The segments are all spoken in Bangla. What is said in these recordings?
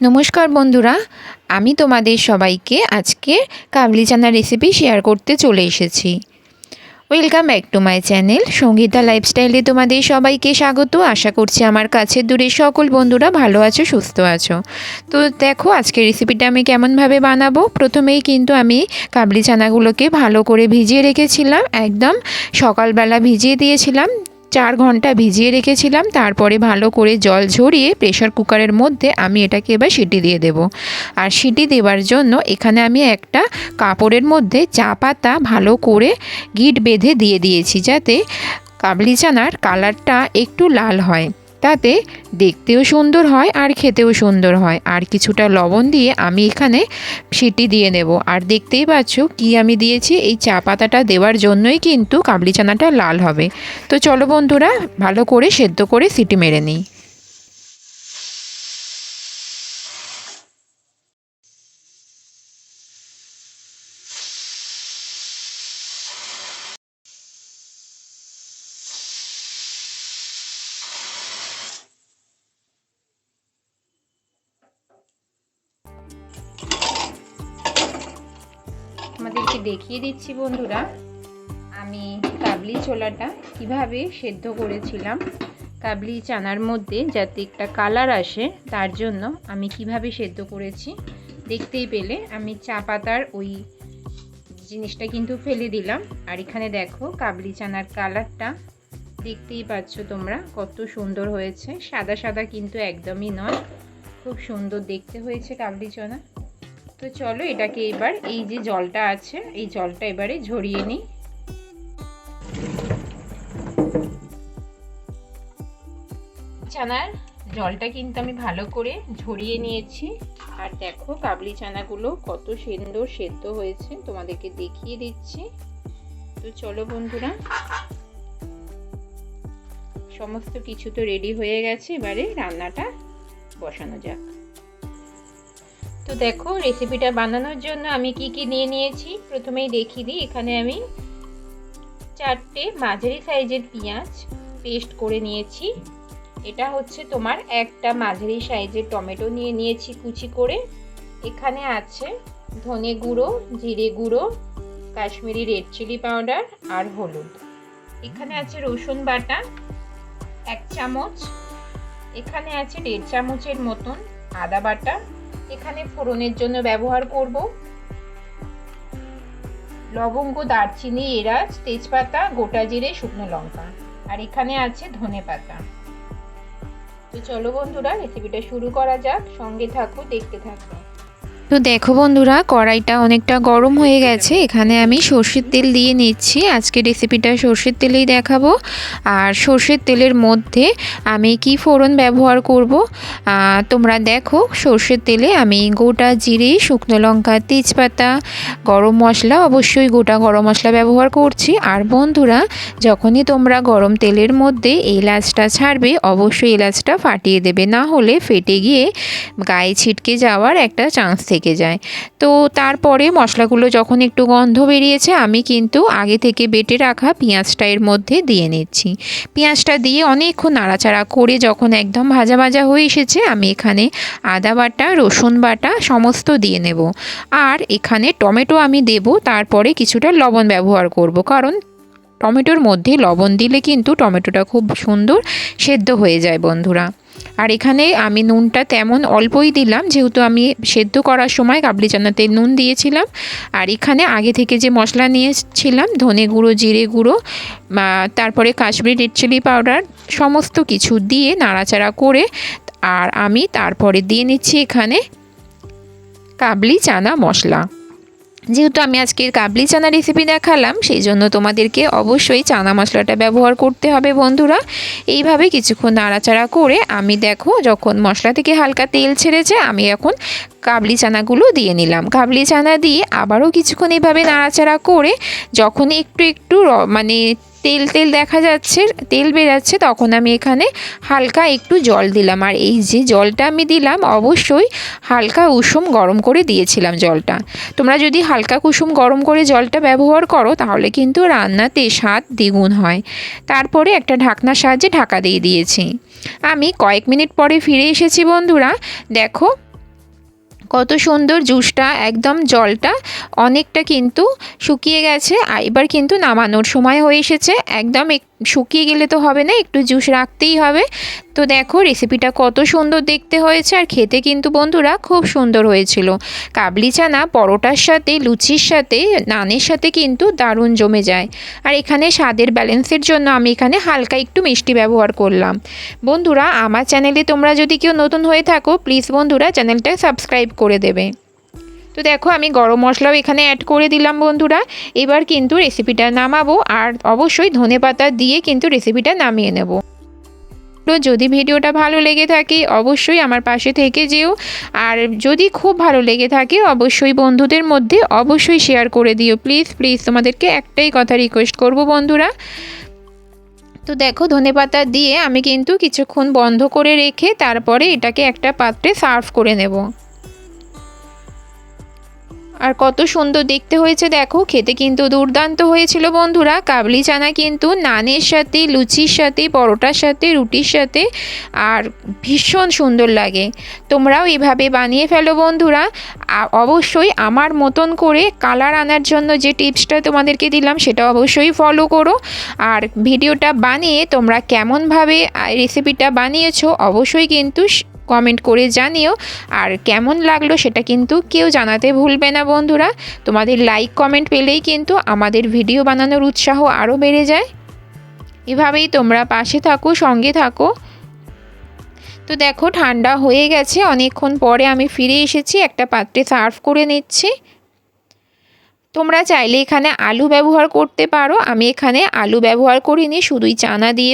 নমস্কার বন্ধুরা, আমি তোমাদের সবাইকে আজকে কাবলি চানা রেসিপি শেয়ার করতে চলে এসেছি। Welcome back to my channel Sangeeta লাইফস্টাইলে তোমাদের সবাইকে স্বাগত। আশা করছি আমার কাছের দূরে সকল বন্ধুরা ভালো আছো, সুস্থ আছো। তো দেখো আজকে রেসিপিটা আমি কেমনভাবে বানাবো? প্রথমেই কিন্তু আমি কাবলি চানাগুলোকে ভালো করে ভিজিয়ে রেখেছিলাম। একদম সকালবেলা ভিজিয়ে দিয়েছিলাম। চার ঘণ্টা ভিজিয়ে রেখেছিলাম, তারপরে ভালো করে জল ঝরিয়ে প্রেশার কুকারের মধ্যে আমি এটাকে এবার সিটি দিয়ে দেব। আর সিটি দেওয়ার জন্য এখানে আমি একটা কাপড়ের মধ্যে চা পাতা ভালো করে গিট বেঁধে দিয়ে দিয়েছি, যাতে কাবলি চানার কালারটা একটু লাল হয়। তাতে দেখতেও সুন্দর হয় আর খেতেও সুন্দর হয়। আর কিছুটা লবণ দিয়ে আমি এখানে সিটি দিয়ে নেব। আর দেখতেই পাচ্ছ কি আমি দিয়েছি? এই চা পাতাটা দেওয়ার জন্যই কিন্তু কাবলি চানাটা লাল হবে। তো চলো বন্ধুরা, ভালো করে সেদ্ধ করে সিটি মেরে নিই। আমাদেরকে দেখিয়ে দিচ্ছি বন্ধুরা। আমি কাবলি ছোলাটা কীভাবে সেদ্ধ করেছিলাম, কাবলি চানার মধ্যে যাতে একটা কালার আসে, তার জন্য আমি কীভাবে সেদ্ধ করেছি দেখতেই পেলে। আমি চা পাতার ওই জিনিসটা কিন্তু ফেলে দিলাম। আর এখানে দেখো কাবলি চানার কালারটা, দেখতেই পাচ্ছ তোমরা কত সুন্দর হয়েছে। সাদা সাদা কিন্তু একদমই নয়, খুব সুন্দর দেখতে হয়েছে কাবলি চানা। তো চলো এটাকে এবার, এই যে জলটা আছে, এই জলটা এবারে ঝরিয়ে নিই। চানার জলটা কিন্তু আমি ভালো করে ঝরিয়ে নিয়েছি। আর দেখো কাবলি চানাগুলো কত সুন্দর সেদ্ধ হয়েছে, তোমাদেরকে দেখিয়ে দিচ্ছি। তো চলো বন্ধুরা, সমস্ত কিছু তো রেডি হয়ে গেছে, এবারে রান্নাটা বসানো যাক। তো দেখো রেসিপিটা বানানোর জন্য আমি কি কি নিয়ে নিয়েছি? প্রথমেই দেখিয়ে দিই, এখানে আমি চারটে মাঝারি সাইজের পেঁয়াজ পেস্ট করে নিয়েছি। এটা হচ্ছে তোমার একটা মাঝারি সাইজের টমেটো নিয়ে নিয়েছি কুচি করে। এখানে আছে ধনে গুঁড়ো, জিরে গুঁড়ো, কাশ্মীরি রেড চিলি পাউডার আর হলুদ। এখানে আছে রসুন বাটা, এক চামচ। এখানে আছে দেড় চামচের মতন আদা বাটা এখানে ফোড়নের জন্য ব্যবহার করব। লবঙ্গ, দারচিনি, এলাচ, তেজপাতা, গোটা জিরে, শুকনো লঙ্কা। আর এখানে আছে ধনে পাতা। তো চলো বন্ধুরা রেসিপিটা শুরু করা যাক। সঙ্গে থাকো, দেখতে থাকো। তো দেখো বন্ধুরা, কড়াইটা অনেকটা গরম হয়ে গেছে। এখানে আমি সর্ষের তেল দিয়ে নিচ্ছি। আজকে রেসিপিটা সর্ষের তেলেই দেখাবো। আর সর্ষের তেলের মধ্যে আমি কি ফোড়ন ব্যবহার করব? তোমরা দেখো, সর্ষের তেলে আমি গোটা জিরে, শুকনো লঙ্কা, তেজপাতা, গরম মশলা, অবশ্যই গোটা গরম মশলা ব্যবহার করছি। আর বন্ধুরা, যখনই তোমরা গরম তেলের মধ্যে এলাচটা ছাড়বে, অবশ্যই এলাচটা ফাটিয়ে দেবে। না হলে ফেটে গিয়ে গায়ে ছিটকে যাওয়ার একটা চান্স থেকে যায়। তো তারপরে মশলাগুলো যখন একটু গন্ধ বেরিয়েছে, আমি কিন্তু আগে থেকে বেটে রাখা পেঁয়াজটা এর মধ্যে দিয়ে নিচ্ছি। পেঁয়াজটা দিয়ে অনেকক্ষণ নাড়াচাড়া করে যখন একদম ভাজা ভাজা হয়ে এসেছে, আমি এখানে আদা বাটা, রসুন বাটা সমস্ত দিয়ে নেব। আর এখানে টমেটো আমি দেব, তারপরে কিছুটা লবণ ব্যবহার করব। কারণ টমেটোর মধ্যে লবণ দিলে কিন্তু টমেটোটা খুব সুন্দর সেদ্ধ হয়ে যায় বন্ধুরা। আর এখানে আমি নুনটা তেমন অল্পই দিলাম, যেহেতু আমি সেদ্ধ করার সময় কাবলি চানাতে নুন দিয়েছিলাম। আর এখানে আগে থেকে যে মশলা নিয়েছিলাম, ধনে গুঁড়ো, জিরে গুঁড়ো তারপরে কাশ্মীরি রেড চিলি পাউডার, সমস্ত কিছু দিয়ে নাড়াচাড়া করে, আর আমি তারপরে দিয়ে নিচ্ছি এখানে কাবলি চানা মশলা। যেহেতু আমি আজকের কাবলি চানা রেসিপি দেখালাম, সেই জন্য তোমাদেরকে অবশ্যই চানা মশলাটা ব্যবহার করতে হবে বন্ধুরা। এইভাবে কিছুক্ষণ নাড়াচাড়া করে আমি দেখো যখন মশলা থেকে হালকা তেল ছেড়েছে, আমি এখন কাবলি চানাগুলো দিয়ে নিলাম। কাবলি চানা দিয়ে আবারও কিছুক্ষণ এভাবে নাড়াচাড়া করে, যখন একটু একটু মানে তেল তেল দেখা যাচ্ছে, তেল বেরাচ্ছে, তখন আমি এখানে হালকা একটু জল দিলাম। আর এই যে জলটা আমি দিলাম, অবশ্যই হালকা উষুম গরম করে দিয়েছিলাম জলটা। তোমরা যদি হালকা কুসুম গরম করে জলটা ব্যবহার করো, তাহলে কিন্তু রান্নাতে স্বাদ দ্বিগুণ হয়। তারপরে একটা ঢাকনার সাহায্যে ঢাকা দিয়ে দিয়েছি। আমি কয়েক মিনিট পরে ফিরে এসেছি বন্ধুরা। দেখো কত সুন্দর জুসটা, একদম জলটা অনেকটা কিন্তু শুকিয়ে গেছে। এবার কিন্তু নামানোর সময় হয়ে এসেছে। একদম এক- শুকিয়ে গেলে তো হবে না, একটু জুস রাখতেই হবে। তো দেখো রেসিপিটা কত সুন্দর দেখতে হয়েছে আর খেতে কিন্তু বন্ধুরা খুব সুন্দর হয়েছিল। কাবলি চানা, পরোটার সাথে, লুচির সাথে, নানের সাথে কিন্তু দারুণ জমে যায়। আর এখানে স্বাদের ব্যালেন্সের জন্য আমি এখানে হালকা একটু মিষ্টি ব্যবহার করলাম। বন্ধুরা, আমার চ্যানেলে তোমরা যদি কেউ নতুন হয়ে থাকো প্লিজ বন্ধুরা চ্যানেলটা সাবস্ক্রাইব করে দেবে। তো দেখো, আমি গরম মশলাও এখানে অ্যাড করে দিলাম বন্ধুরা। এবার কিন্তু রেসিপিটা নামাবো আর অবশ্যই ধনেপাতা দিয়ে কিন্তু রেসিপিটা নামিয়ে নেব। তো যদি ভিডিওটা ভালো লেগে থাকে অবশ্যই আমার পাশে থেকে যেও। আর যদি খুব ভালো লেগে থাকে অবশ্যই বন্ধুদের মধ্যে অবশ্যই শেয়ার করে দিও। প্লিজ প্লিজ তোমাদেরকে একটাই কথা রিকোয়েস্ট করব বন্ধুরা। তো দেখো ধনেপাতা দিয়ে আমি কিন্তু কিছুক্ষণ বন্ধ করে রেখে তারপরে এটাকে একটা পাত্রে সার্ভ করে নেব। আর কত সুন্দর দেখতে হয়েছে দেখো, খেতে কিন্তু দুর্দান্ত হয়েছিল বন্ধুরা। কাবলি চানা কিন্তু নানের সাথে, লুচির সাথে, পরোটার সাথে, রুটির সাথে, আর ভীষণ সুন্দর লাগে। তোমরাও এভাবে বানিয়ে ফেলো বন্ধুরা। অবশ্যই আমার মতন করে কালার আনার জন্য যে টিপসটা তোমাদেরকে দিলাম, সেটা অবশ্যই ফলো করো। আর ভিডিওটা বানিয়ে তোমরা কেমনভাবে রেসিপিটা বানিয়েছো, অবশ্যই কিন্তু কমেন্ট করে জানিও। আর কেমন লাগল সেটা কিন্তু কেউ জানাতে ভুলবে না বন্ধুরা। তোমাদের লাইক কমেন্ট পেলেই কিন্তু আমাদের ভিডিও বানানোর উৎসাহ আরও বেড়ে যায়। এভাবেই তোমরা পাশে থাকো, সঙ্গে থাকো। তো দেখো, ঠান্ডা হয়ে গেছে। অনেকক্ষণ পরে আমি ফিরে এসেছি। একটা পাত্রে সার্ভ করে নিচ্ছি। তোমরা চাইলে এখানে আলু ব্যবহার করতে পারো। আমি এখানে আলু ব্যবহার করিনি, শুধুই চানা দিয়ে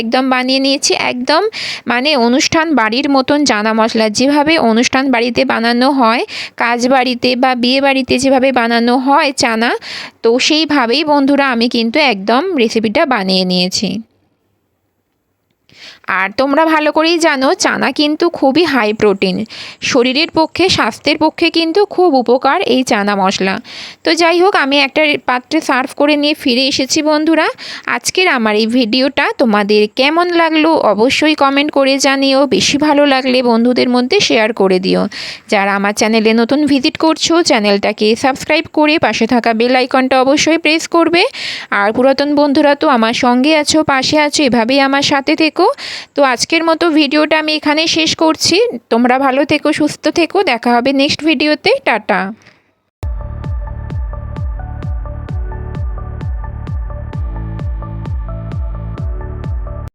একদম বানিয়ে নিয়েছি। একদম মানে অনুষ্ঠান বাড়ির মতন চানা মশলা। যেভাবে অনুষ্ঠান বাড়িতে বানানো হয়, কাজ বাড়িতে বা বিয়ে বাড়িতে যেভাবে বানানো হয় চানা, তো সেইভাবেই বন্ধুরা আমি কিন্তু একদম রেসিপিটা বানিয়ে নিয়েছি। আর তোমরা ভালো করেই জানো, চানা কিন্তু খুবই হাই প্রোটিন শরীরের পক্ষে, স্বাস্থ্যের পক্ষে কিন্তু খুব উপকার এই চানা মশলা। তো যাই হোক, আমি একটা পাত্রে সার্ভ করে নিয়ে ফিরে এসেছি বন্ধুরা। আজকের আমার এই ভিডিওটা তোমাদের কেমন লাগল অবশ্যই কমেন্ট করে জানিও। বেশি ভালো লাগলে বন্ধুদের মধ্যে শেয়ার করে দিও। যারা আমার চ্যানেলে নতুন ভিজিট করছ চ্যানেলটাকে সাবস্ক্রাইব করে পাশে থাকা বেল আইকনটা অবশ্যই প্রেস করবে। আর পুরাতন বন্ধুরা তো আমার সঙ্গে আছো, পাশে আছো, এভাবেই আমার সাথে থেকো। তো আজকের মতো ভিডিওটা আমি এখানে শেষ করছি। তোমরা ভালো থেকো, সুস্থ থেকো। দেখা হবে নেক্সট ভিডিওতে টাটা।